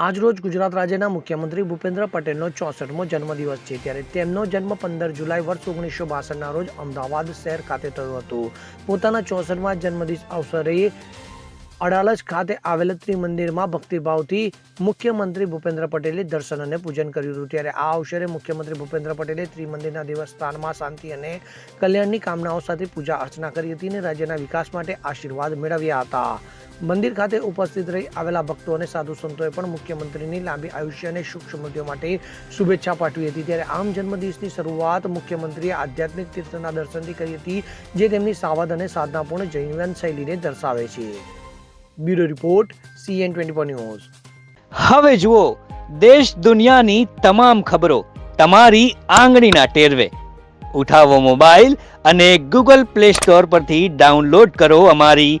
આજરોજ ગુજરાત રાજ્યના મુખ્યમંત્રી ભૂપેન્દ્ર પટેલનો ચોસઠમો જન્મદિવસ છે ત્યારે તેમનો જન્મ પંદર જુલાઈ વર્ષ ઓગણીસો બાસઠના રોજ અમદાવાદ શહેર ખાતે થયો હતો. પોતાના ચોસઠમાં જન્મદિવસ અવસરે અડાલજ ખાતે આવેલ ત્રિમંદિરમાં ભક્તિભાવથી મુખ્યમંત્રી ભૂપેન્દ્ર પટેલે દર્શન અને પૂજન કર્યું હતું. ત્યારે આ અવસરે મુખ્યમંત્રી ભૂપેન્દ્ર પટેલે ત્રિમંદિરના દેવસ્થાનમાં શાંતિ અને કલ્યાણની કામનાઓ સાથે પૂજા અર્ચના કરી હતી અને રાજ્યના વિકાસ માટે આશીર્વાદ મેળવ્યા હતા. મંદિર ખાતે ઉપસ્થિત રહી આવેલા ભક્તો અને સાધુ સંતોએ પણ મુખ્યમંત્રીની લાંબી આયુષ્ય અને સુખ સમૃદ્ધિઓ માટે શુભેચ્છા પાઠવી હતી. ત્યારે આમ જન્મદિવસની શરૂઆત મુખ્યમંત્રીએ આધ્યાત્મિક તીર્થના દર્શનથી કરી હતી, જે તેમની સાવધ અને સાધનાપૂર્ણ જીવન શૈલીને દર્શાવે છે. Bureau report CN twenty news. હવે જુઓ, દેશ દુનિયાની તમામ ખબરો તમારી આંગળીના ટેરવે. ઉઠાવો મોબાઈલ અને ગૂગલ પ્લે સ્ટોર પરથી ડાઉનલોડ કરો અમારી